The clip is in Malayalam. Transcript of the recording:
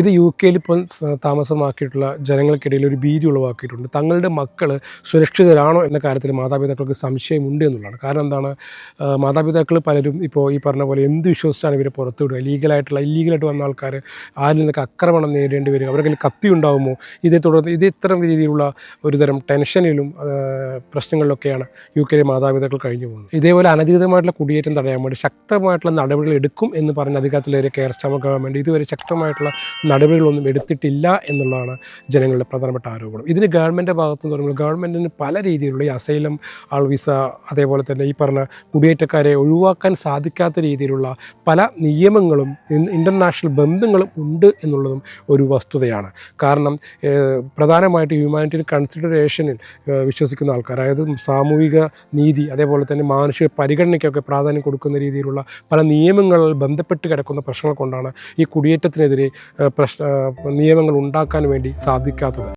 ഇത് യു കെയിൽ ഇപ്പം താമസമാക്കിയിട്ടുള്ള ജനങ്ങൾക്കിടയിൽ ഒരു ഭീതി ഉളവാക്കിയിട്ടുണ്ട്. തങ്ങളുടെ മക്കൾ സുരക്ഷിതരാണോ എന്ന കാര്യത്തിൽ മാതാപിതാക്കൾക്ക് സംശയമുണ്ട് എന്നുള്ളതാണ്. കാരണം എന്താണ്? മാതാപിതാക്കൾ പലരും ഇപ്പോൾ ഈ പറഞ്ഞ പോലെ എന്ത് വിശ്വസിച്ചാണ് ഇവരെ പുറത്തുവിടുക? ലീഗലായിട്ടുള്ള ഇല്ലീഗലായിട്ട് വന്ന ആൾക്കാർ ആരിൽ നിന്നൊക്കെ ആക്രമണം നേരിടേണ്ടി വരിക? അവരുടെ കയ്യിൽ കത്തി ഉണ്ടാകുമോ ഇതേ തുടർന്ന് ഇത് ഇത്തരം രീതിയിലുള്ള ഒരുതരം ടെൻഷനിലും പ്രശ്നങ്ങളിലൊക്കെയാണ് യു കെയിലെ മാതാപിതാക്കൾ കഴിഞ്ഞു പോകുന്നത്. ഇതേപോലെ അനധികൃതമായിട്ടുള്ള കുടിയേറ്റം തടയാൻ വേണ്ടി ശക്തമായിട്ടുള്ള നടപടികൾ എടുക്കും എന്ന് പറഞ്ഞ അധികാരത്തിലേറെ സ്റ്റാമർ ഗവൺമെന്റ് ഇതുവരെ ശക്തമായിട്ടുള്ള നടപടികളൊന്നും എടുത്തിട്ടില്ല എന്നുള്ളതാണ് ജനങ്ങളുടെ പ്രധാനപ്പെട്ട ആരോപണം. ഇതിന് ഗവൺമെന്റ് ഭാഗത്ത് നിന്ന് പറയുമ്പോൾ ഗവൺമെന്റിന് പല രീതിയിലുള്ള ഈ അസൈലം ആൾ വിസ അതേപോലെ തന്നെ ഈ പറഞ്ഞ കുടിയേറ്റക്കാരെ ഒഴിവാക്കാൻ സാധിക്കാത്ത രീതിയിലുള്ള പല നിയമങ്ങളും ഇൻ- ഇന്റർനാഷണൽ ബന്ധങ്ങളും ഉണ്ട് എന്നുള്ളതും ഒരു വസ്തുതയാണ്. കാരണം പ്രധാനമായിട്ട് ഹ്യൂമാനിറ്റീരിയൻ കൺസിഡറേഷനിൽ വിശ്വസിക്കുന്ന ആൾക്കാർ അതായത് സാമൂഹിക നീതി അതേപോലെ തന്നെ മാനുഷിക പരിഗണനയ്ക്കൊക്കെ പ്രാധാന്യം കൊടുക്കുന്ന രീതിയിലുള്ള പല നിയമങ്ങളിൽ ബന്ധപ്പെട്ട് കിടക്കുന്ന പ്രശ്നങ്ങൾ കൊണ്ടാണ് ഈ കുടിയേറ്റത്തിനെതിരെ പ്രശ്ന നിയമങ്ങൾ ഉണ്ടാക്കാൻ വേണ്ടി സാധിക്കാത്തത്.